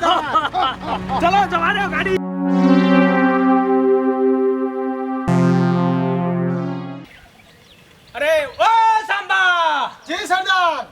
ચલો જવા દો ગાડી. અરે ઓ સાંબા! જી સરદાર.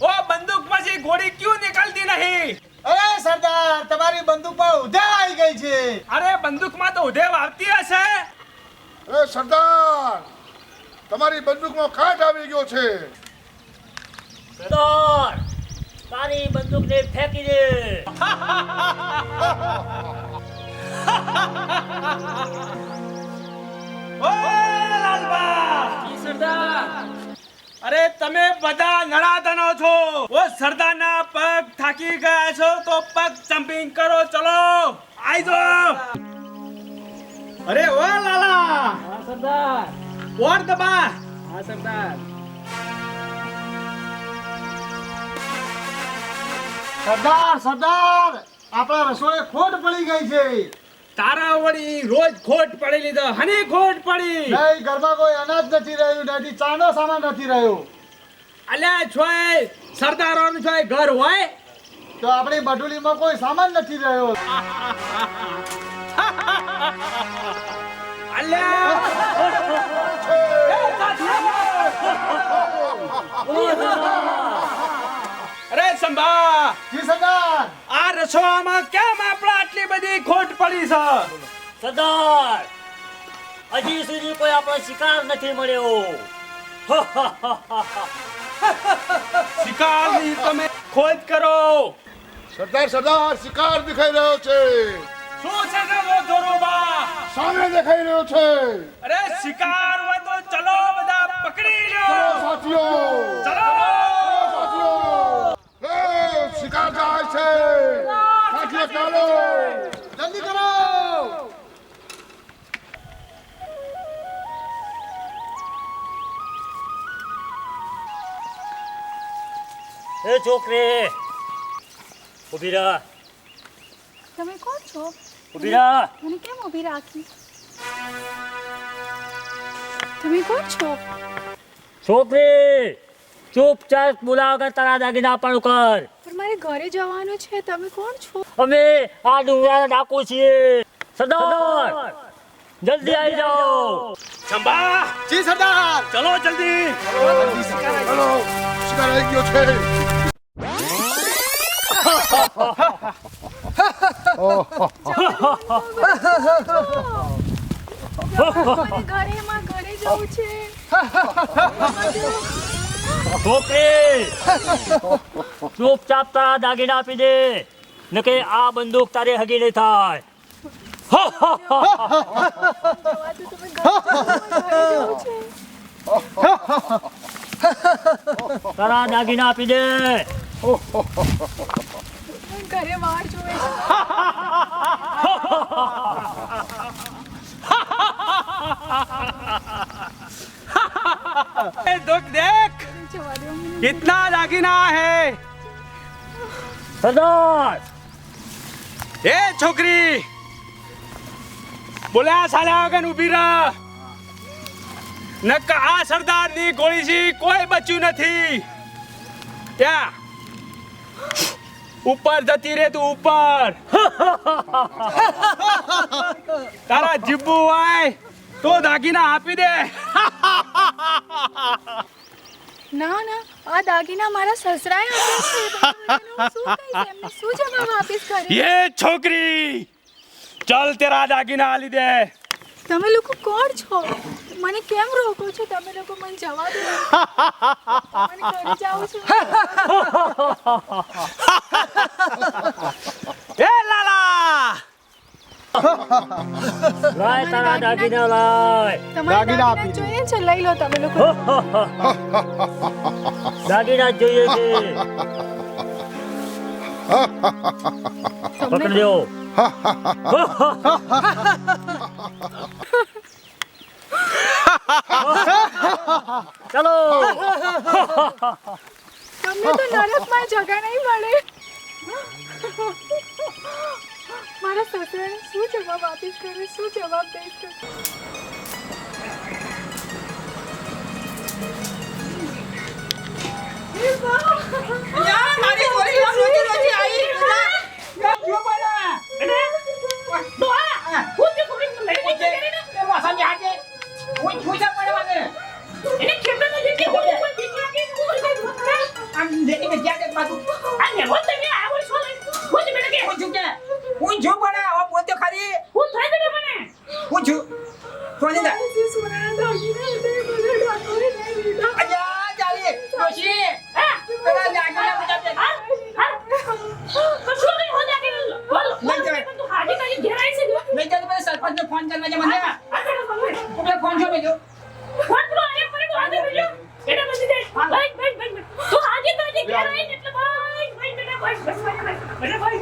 ઓ બંદૂકમાંથી ગોળી ક્યું નીકળતી નહીં? અરે સરદાર તમારી બંદૂક પર ઉધે આવી ગઈ છે. અરે બંદૂકમાં તો ઉધેવ આવતી હશે? એ સરદાર તમારી બંદૂકમાં કાટ આવી ગયો છે. સરદાર! તારી બંદૂકને ફેંકી દે સરદાર. અરે તમે બધા નળાધનો છો. ઓ સરદારના પગ થાકી ગયા છો તો પગ જમ્પિંગ કરો ચલો. આઈ જો અરે ઓ લાલા! હા સરદાર. ઓર દબા હા સરદાર. સરદાર સરદાર! આપણા રસોડે ખોટ પડી ગઈ છે. તારા વળી રોજ ખોટ પડી લીધો હની ખોટ પડી? નહીં ઘરમાં કોઈ અનાજ નથી રહ્યું નથી ચાનો સામાન નથી રહ્યો. અલ્યા છોય સરદારોનું છોય ઘર હોય? તો આપણી બટુલીમાં કોઈ સામાન નથી રહ્યો. અલ્યા અરે સંભા! જી સરદાર! આ રસોડામાં કેમ આપણા આટલી બધી ખોટ પડી છે? સરદાર હજી સુધી કોઈ આપણો શિકાર નથી મળ્યો. શિકારની તમે ખોજ કરો. સરદાર સરદાર શિકાર દેખાઈ રહ્યો છે. શું છે ને વો ધોરોબા સામે દેખાઈ રહ્યો છે. અરે શિકાર હોય તો ચલો બધા પકડી લો છોકરી. ઊભી રહ તમે કોણ છો? ઊભી રહ મને કેમ ઊભી રાખી? તમે કોણ છો? છોકરી ચૂપચાપ બોલાવ કર તારા દાગીના પણ કર પણ મારે ઘરે જવાનું છે. તમે કોણ છો? અમે આ ડુંગરા ડાકુ છીએ. સરદાર જલ્દી આવી જાઓ. સંભા જી સરદાર. ચલો જલ્દી. ચલો શિકાર આવી ગયો છે. ચૂપચાપ તારા દાગીના આપી દે નકે આ બંદૂક તારે હગી નહીં થાય તારા દાગીના આપી દે. ઘરે વાર જોવે છે ए दुख देख જવા દો મને. कितना दागिना है સરદાર એ છોકરી બોલ્યા સાલ્યા વગર ઊભી રહ નક આ સરદારની ગોળીથી કોઈ બચ્યું નથી ત્યાં ઉપર જતી રે તું ઉપર. તારા જીબ્બુ હોય તો દાગીના આપી દે. ના ના આ દાગીના મારા સસરાએ આપ્યા છે. શું જવાબ આપીશ ખરી એ છોકરી ચાલ તેરા દાગીના આલી દે. તમે લોકો કોણ છો? મને કેમ રોકો છો? તમે લોકો મને જવા દો. મને ઘરે જાઉં છું. એ લાલા! લાય તારા દાગીના લાય. દાગીના આપી જોઈએ છે? લઈ લો તમે લોકો. દાગીના જોઈએ છે. પકડી લ્યો. ચલો. તમને તો નરકમાં જગા નહીં મળે. મારા સસરાને શું જવાબ આપીશ કરે શું જવાબ દઈશ કરે! મારી છોરી રોતી રોતી આવી. તો આ હું. છોરી ને હું પડવાને. આમ દેખી કે જ્યાં દેખ બાજુ આ ને હું તમે આવડ છો હું જ બેટા કે હું છું કે હું જો બડા હવે પોતે ખરી હું થઈ ગયો મને હું છું કોને દા જે સોનાના દાગીના હતા એ બધા ડાકોરે લઈ લીધા. અજા ચાલી ડોશી પેલા લાગીના બધા બે લઈ જાજો પેલા સરપંચને ફોન કરવા છે મને પેલા ફોન છો બેજો ખાઈએ હો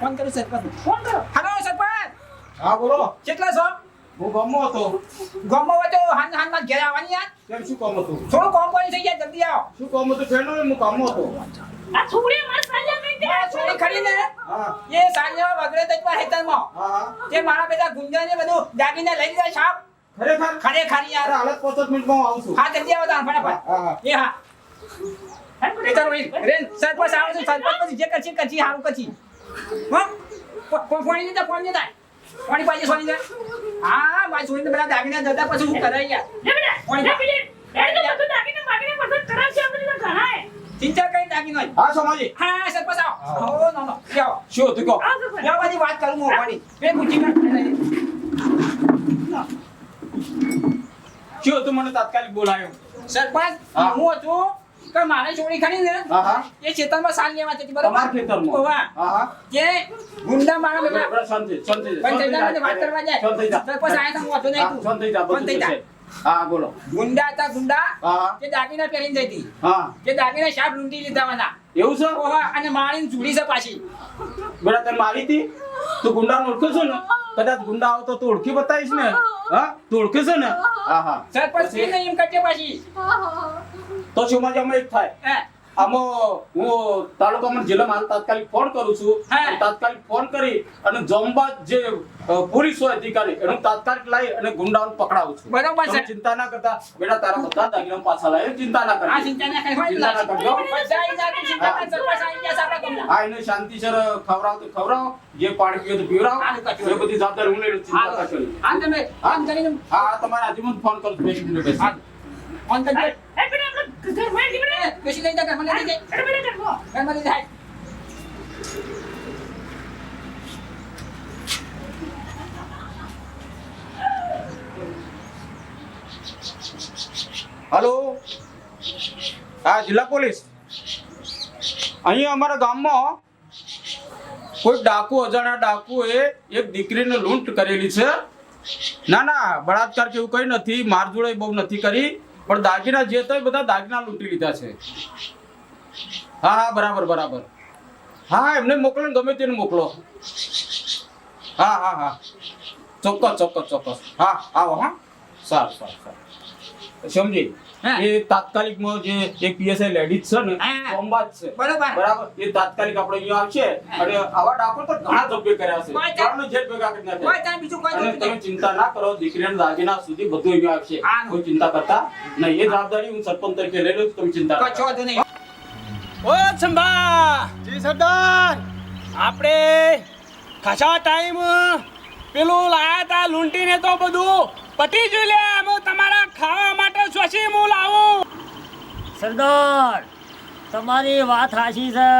ફોન કરું સરપંચ ફોન કરો હાલો સરપંચ હા બોલો. કેટલા છો? હું ગમો હતો. ગામમાં હોય તો હાન હાનમાં ઘેર આવવાની યાર. કેમ શું કામ હતું થોડું કોમ કરી થઈ જાય જલ્દી આવો. શું કામ હતું ફેનો હું કામો હતો. આ છોડી ખરી ને હા. એ સાંજે વગડે હેતરમાં હા હા. મારા પેલા ગુંજા ને બધું દાગીને લઈ જાય સાપ ખરેખર? ખરે યાર. હાલત પાંચ મિનિટમાં આવું છું. હા જલ્દી આવો તાણ ફટાફટ. હા હા. એ હા. રેન સરપંચ આવો છે સરપંચ પછી જે કચી કચી હારું હા? ફોણી દીધા ફોન દીધા ફોણી પાછી સોની હા મારી સોની બધા દાગીને જતા પછી હું કરાઈ યાર. ચિંતા કઈ દાગીનો જ. હા સોમાજી. હા સરપંચ આવો ઓ નો નો. જાઓ શું હતું કહો? જાઓ બધી વાત કરું હું ફોણી બે પૂછી શું હતું મને તાત્કાલિક બોલાયો? સરપંચ હા. હતું કે મારે ચોરી ખરી ને એ ચેતનમાં સાલ લેવા જતી બરોબર? તમારા ખેતરમાં? ઓવા. કે ગુંડા મારા બેટા શાંતિ શાંતિ પણ વાત કરવા જાય. સરપંચ આયા તો હું હતો નહીં તું. શાંત જા હા બોલો. ગુંડા હતા ગુંડા તે દાગીના પહેરીને જતી હા. તે દાગીના શાપ લૂંટી લીધા વાના. એવું છે? ઓવા અને મારીને જુડી છે પાછી. બેટા તને મારી હતી? તું ગુંડા ઓળખે છો ને? કદાચ ગુંડા આવતો તો ઓળખી બતાવીશ ને? હા? તું ઓળખે છે ને? હા હા સર પછી નહીં એમ કરજે પાછી. તો શું મજા એક થાય. હે. આમાં હું તાલુકામાં જિલ્લામાં તાત્કાલિક ફોન કરું છું તાત્કાલિક ફોન કરી અને જોમબાદ જે પોલીસ હોય અધિકારી એનો તાત્કાલિક લાવી અને ગુંડાઓને પકડાવું છું બરાબર છે. ચિંતા ના કરતા બેટા તારા બધા દાગીના પાછા લાવી ચિંતા ના કરતા ચિંતા ના કઈ ચિંતા ના કરજો. બધા જા તું ચિંતા ના ગામના. હા એને શાંતિસર ખવડાવ તો ખવડાવ જે પાણી પીવે તો પીવડાવ એ બધી જવાબદારી હું લઈ ચિંતા. કરશો હા તમે હા તમારા આજે ફોન કરું છું બે મિનિટ બેસી. ફોન કરજો હલો. હા, જિલ્લા પોલીસ. અહીંયા અમારા ગામમાં કોઈ ડાકુ, અજાણ્યા ડાકુએ એક દીકરીને લૂંટ કરેલી છે. ના ના, બળાત્કાર કે એવું કંઈ નથી. મારઝોડ બહુ નથી કરી. પણ દાગીના જે હતા બધા દાગીના લૂંટી લીધા છે. હા હા, બરાબર બરાબર. હા, એમને મોકલો ને ગમે તેને મોકલો. હા હા હા. ચોક્કસ ચોક્કસ ચોક્કસ. હા, આવો, હા. સારું સારું સારું. સમજી. એ તાત્કાલિકમાં જે એક પીએસઆઈ લેડીઝ છે ને હા. છે. બરોબર. બરાબર? એ તાત્કાલિક આપણે અહીંયા આવશે અને આવા ડાકોર તો ઘણા ધબ્બે કર્યા છે. કોઈ જેલ ભેગા કરી નાખ્યા. કોઈ ત્યાં બીજું કોઈ તમે ચિંતા ના કરો દીકરીને દાગીના સુધી બધું અહીંયા આવશે. કોઈ ચિંતા કરતા નહીં. એ જવાબદારી હું સરપંચ તરીકે લઈ લઉં તમે ચિંતા કશો. નહીં. ઓ સંભા! જી સરદાર! આપણે ખાસા ટાઈમ પેલું લાયા તા લૂંટીને તો બધું પટી જ લે તમારા ખાવા સ્વસી હું લાવું? સરદાર તમારી વાત સાચી છે.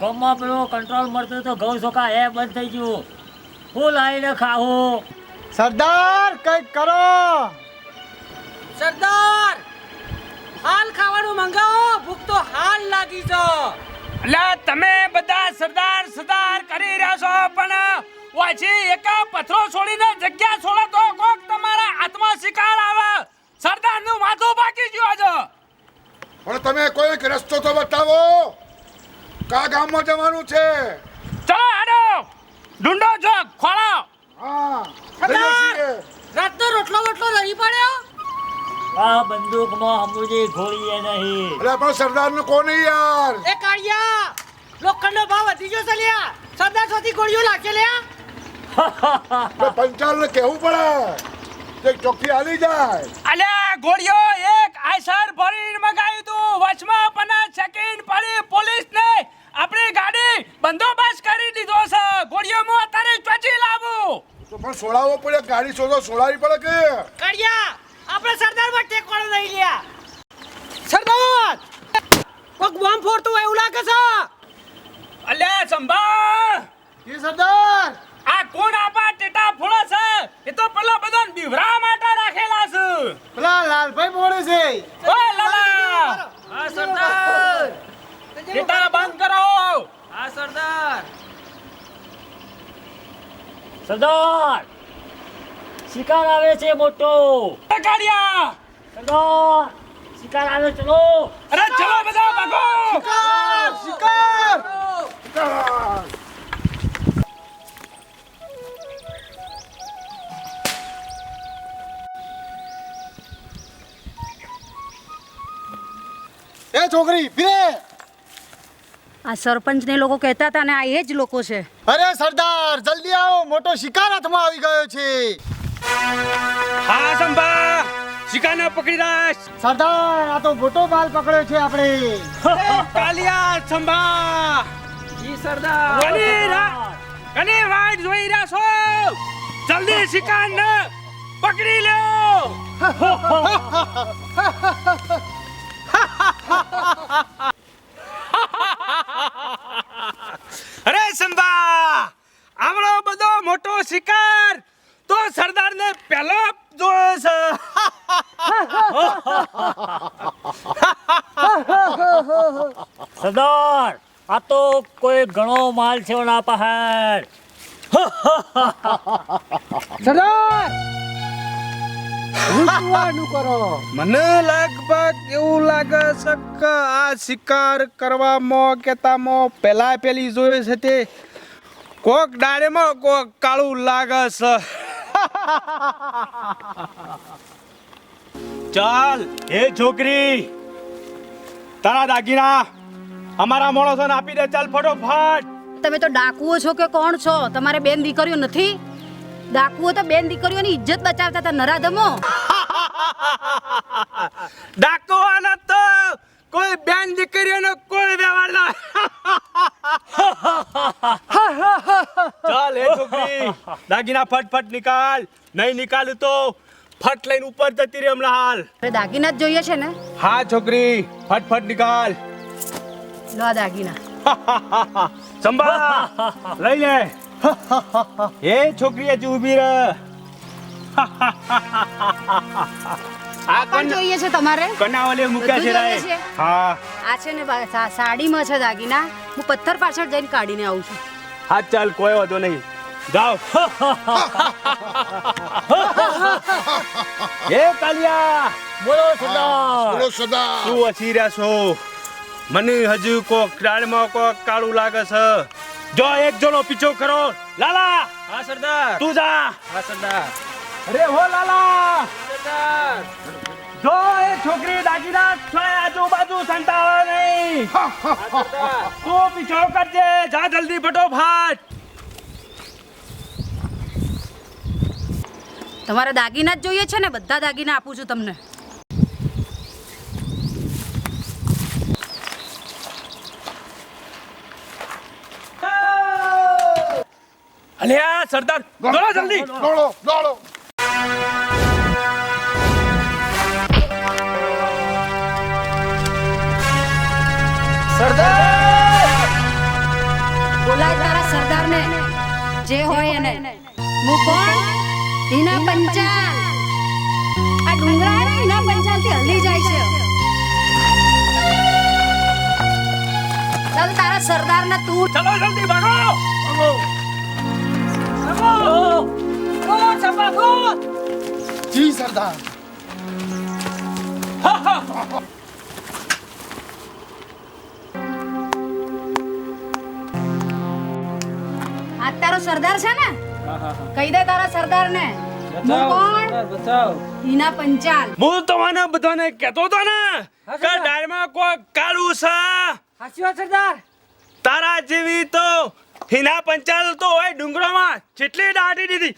ગામમાં પેલો કંટ્રોલ મળતો તો ઘઉં ચોખા એ બંધ થઈ ગયું. હું લાવીને ખાવું સરદાર કંઈક કરો. સરદાર હાલ ખાવાનું મંગાવો ભૂખ તો હાલ લાગી છો. એટલે તમે બધા સરદાર સરદાર કરી રહ્યા છો પણ વાંચી એકા પથરો છોડીને જગ્યા છોડો તો કોક તમારા હાથમાં શિકાર આવે. સરદારનું માથું બાકી ગયું છે પણ તમે કોઈ એક રસ્તો તો બતાવો. કા ગામમાં જવાનું છે? ચલો હેડો. ડુંડો જો ખોળો. હા. રાતનો રોટલો બોટલો રહી પડ્યો? આ બંદૂકમાં હમુજી ગોળીએ નહીં. અરે પણ સરદારનું કોને યાર? એ કાળિયા લોખંડનો ભાવ વધી ગયો છે લ્યા. સરદાર સુધી ગોળીઓ લાગે લ્યા. પંચાલ ને કહેવું પડે. કે ચોખ્ખી હાલી જાય. અલ્યા ગોળીઓ એક આઈસર ભરીને મગાવ્યું તું. વચમાં પણ ચેકિંગ પડી પોલીસ ને આપણી ગાડી બંદોબસ્ત કરી દીધો છે. ગોળીઓ હું અત્યારે ચોચી લાવું. તો પણ સોડાવો પડે. ગાડી સોડો સોડાવી પડે કે? કડિયા આપણે સરદારમાં ટેકવાનો નહીં લ્યા. સરદાર! કોક બોમ્બ ફોડતું હોય એવું લાગે છે? અલ્યા સંભા! એ સરદાર! આ કોણ આપા ટેટા ફોડે છે. એ તો પેલો બધા દીવરા માટે રાખેલા છે. પેલા લાલભાઈ બોલે છે. ઓ લાલા! હા સરદાર. ટેટા બંધ કરો. હા સરદાર. સરદાર શિકાર આવે છે મોટો. કાઢ્યા સરદાર શિકાર આવે ચલો. અરે ચલો બધા ભાગો. શિકાર! છોકરી ફીરે! આ સરપંચ ને લોકો કહેતા હતા ને આ એ જ લોકો છે. અરે સરદાર જલ્દી આવો મોટો શિકાર હાથમાં આવી ગયો છે. હા સંભા શિકાને પકડી રાખ. સરદાર આ તો મોટો માલ પકડ્યો છે આપણે. કાલિયા સંભા. જી સરદાર. વની રા કને વાઈટ જોઈ રહ્યા છો જલ્દી શિકારને પકડી લો અરે સંભા આવડો બધો મોટો શિકાર. તો સરદારને પહેલો જોયો છે. સરદાર આ તો કોઈ ઘણો માલ છે ઓના પહાડ. સરદાર! કરો મને લગભગ એવું લાગે છે કે આ શિકાર કરવામાં કેતામાં પહેલા પેલી જોઈ છે તે કોક ડાળેમાં કોક કાળું લાગે છે. ચાલ એ છોકરી. તારા દાગીના અમારા માણસોને આપી દે ચાલ ફટોફટ. તમે તો ડાકુઓ છો કે કોણ છો? તમારે બેન દીકરીઓ નથી? ડાકુઓ તો બેન દીકરીઓની ઇજ્જત બચાવતા હતા નરાધમો. ડાકુઓનો તો કોઈ બેન દીકરીઓનો કોઈ વ્યવહાર ના ચાલ એ છોકરી દાગીના ફટફટ નિકાલ. નહીં નિકાલું તો ફટ લઈને ઉપર જતી રહી હમણાં હાલ. અરે દાગીના જ જોઈએ છે ને? હા છોકરી ફટફટ નિકાલ. લો દાગીના. સંભાળ લઈ લે. એ છોકરી હજી ઊભી રહે. આ પણ જોઈએ છે તમારે? કનાવલે મૂક્યા છે રાય. હા. આ છે ને સાડીમાં છે દાગીના. હું પથ્થર પાછળ જઈને કાઢીને આવું છું. હા ચાલ કોઈ વાંધો નહીં. જાઓ. એ કાલિયા. બોલો સદા બોલો સદા શું હસી રહ્યા છો? મને હજુ કોક ડાળમાં કોક કાળું લાગે છે. જો એક જણો પીછો કરો. લાલા! હા સરદાર. તું જા. હા સરદાર. અરે હો લાલા! સરદાર. જો એ છોકરી દાગીના છોય આજુબાજુ સંતાવે નહીં. તું પીછો કરજે. જા જલ્દી ફટોફટ. તમારે દાગીના જ જોઈએ છે ને? બધા દાગીના આપું છું તમને. અલ્યા સરદાર દોડો જલ્દી. દોડો દોડો બોલાય તારા સરદારને. જે હોય એને. હું કોણ હિના પંચાલ. આ ડુંગરા ને હિના પંચાલથી હલી જાય છે. ચાલ તારા સરદારને તું ચલો જલ્દી ભાગો. જી સરદાર. આ તારો સરદાર છે ને? કહી દે તારા સરદાર ને હિના પંચાલ. હું તમારા બધાને કેતો હતો ને કે ડાયરમાં કોઈ કાળું છે? સાચી વાત સરદાર. તારા જેવી તો હિના પંચાલ તો હોય ડુંગરોમાં. જેટલી દાઢી દીધી.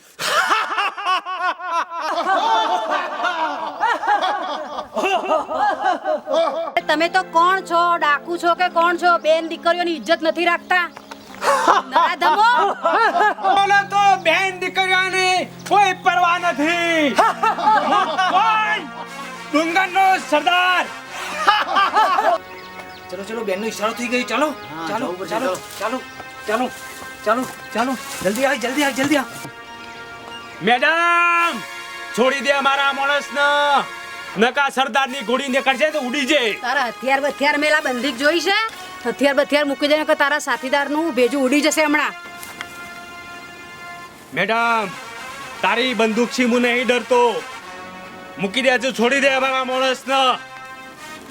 તમે તો કોણ છો? ડાકુ છો કે કોણ છો? બેન દીકરીઓની ઇજ્જત નથી રાખતા? બોલો તો બેન દીકરીઓની કોઈ પરવા નથી. ડુંગરનો સરદાર. ચલો ચલો બેનનો ઈશારો થઈ ગયો. ચાલો ચાલો ચાલો. ચાલો. ચાલો ચાલો ચાલો. જલ્દી આવ જલ્દી આવ જલ્દી આવ. મેડમ છોડી દે અમારા માણસને. નકા સરદારની ઘોડી નીકળશે તો ઉડી જાય. તારા હથિયાર બથિયાર મેલા બંદીક જોઈ છે? હથિયાર બથિયાર મૂકી દે કે તારા સાથીદારનું ભેજું ઉડી જશે હમણાં. મેડમ તારી બંદૂકથી હું નહીં ડરતો. મૂકી દેજો છોડી દે અમારા માણસને.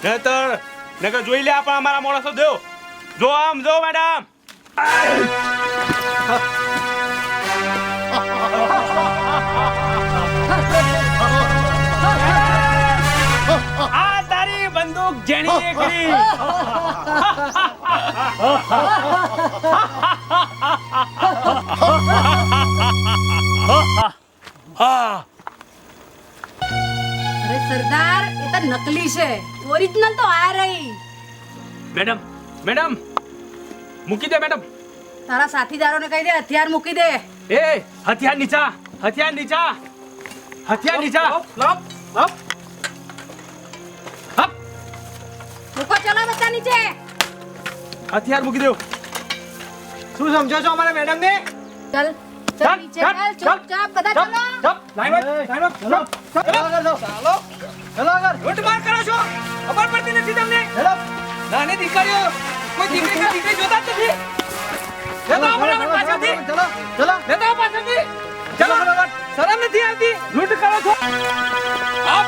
નહીતર નકર જોઈ લે આપણે અમારા માણસો દેવ જો આમ જો મેડમ. આ તારી બંદૂક જેણી હા અરે સરદાર એ તો નકલી છે. ઓરિજિનલ તો આ રહી. મેડમ મેડમ મૂકી દે મેડમ. તારા સાથીદારોને કહી દે હથિયાર મૂકી દે. એ હથિયાર નીચા હથિયાર નીચા. હથિયાર નીચા. લપ લપ હપ. મૂકો ચલો બધા નીચે. હથિયાર મૂકી દો. શું સમજો છો અમારા મેડમ ને ચલ ચાલ ચાલ, નીચે ચાલ, ચાલ ચૂપચાપ બધા ચલો લૂંટમાર કરો છો. ખબર પડતી નથી તમને? નાની દીકરીઓ કોઈ દીકરી કે દીકરી જોતા જ નથી? લેતો ફટાફટ પાછળથી. લેતો આવો પાછળથી. ચલો શરમ નથી આવતી. લૂંટ કરો છો. આપ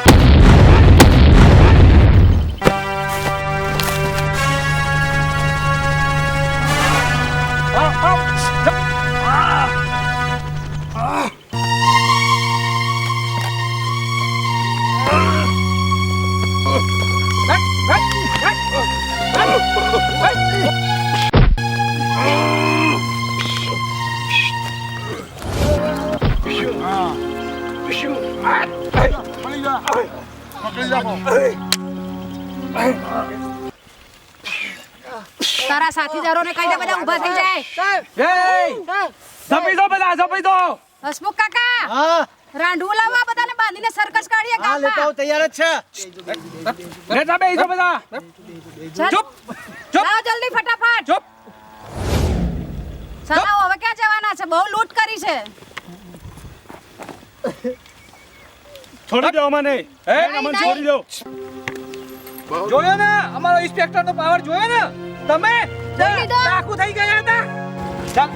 તૈયાર જ છે. રેતા બે દો બધા. ચૂપ. ચૂપ. આવો જલ્દી ફટાફટ. ચૂપ. સલાઓ હવે ક્યાં જવાના છે? બહુ લૂંટ કરી છે. છોડી દો મને એ અમને. છોડી દો. જોયો ને? અમારો ઇન્સ્પેક્ટર નો પાવર જોયો ને? તમે? ડાકુ થઈ ગયા હતા. ચાલ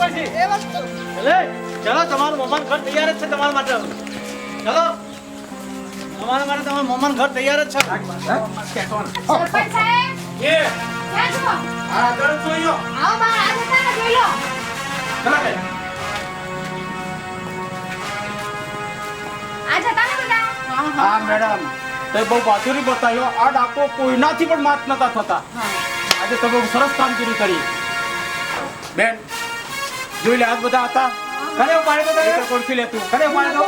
પછી એ વસ્તુ. લે. ચલો તમારું મહેમાન ઘર તૈયાર જ છે તમારા માટે. ચલો. તમારા માટે તમારું મહેમાન ઘર તૈયાર જ છે. સરપંચ સાહેબ. ક્યાં છો આ ગરમ જોઈ આવો બહાર આ જતા ને જોઈ લો. આ જતા ને બધા? હા મેડમ. તે બહુ બહાદુરી બતાવ્યો. આ ડાકો કોઈનાથી પણ માત નતા થતા. આજે તમે સરસ કામગીરી કરી. બેન જોઈ લે આ બધા હતા. ઘરે ઉપાડે તો લેતું. ઘરે ઉપાડે તો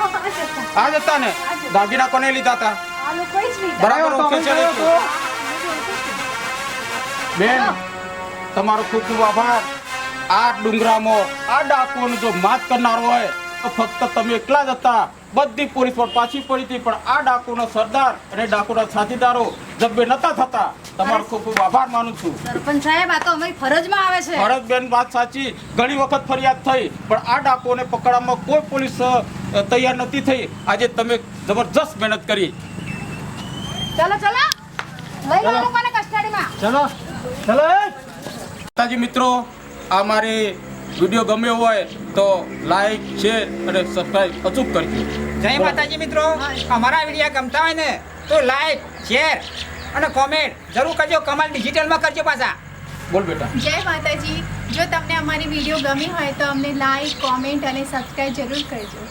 આ જ હતા ને? દાગીના કોને લીધા હતા આ લોકો જ લીધા. બરાબર બેન તમારો ખૂબ ખૂબ આભાર. આ ડુંગરામાં આ ડાકોનું જો માત કરનાર હોય તો ફક્ત તમે એકલા જ હતા. બધી પોલીસ પણ પાછી પડી હતી પણ આ ડાકુનો સરદાર અને ડાકુના સાથીદારો જબ્બે નતા થતા. તમારો ખૂબ ખૂબ આભાર માનું છું. સરપંચ સાહેબ આ તો અમારી ફરજમાં આવે છે. ભરતબેન વાત સાચી. ઘણી વખત ફરિયાદ થઈ પણ આ ડાકોને પકડવામાં કોઈ પોલીસ તૈયાર નથી થઈ. આજે તમે જબરજસ્ત મહેનત કરી. ચલો ચલો. લઈ લો લોકોને કસ્ટડીમાં. ચલો. ચલો. એ માતાજી મિત્રો આ મારી વીડિયો ગમ્યો હોય તો લાઈક શેર અને સબસ્ક્રાઈબ અચૂક કરજો. જય માતાજી મિત્રો. અમારા વીડિયો ગમતા હોય ને તો લાઈક શેર અને કોમેન્ટ જરૂર કરજો. કમાલ ડિજિટલમાં કરજો પાછા. બોલ બેટા. જય માતાજી. જો તમને અમારી વીડિયો ગમી હોય તો અમને લાઈક કોમેન્ટ અને સબસ્ક્રાઈબ જરૂર કરજો.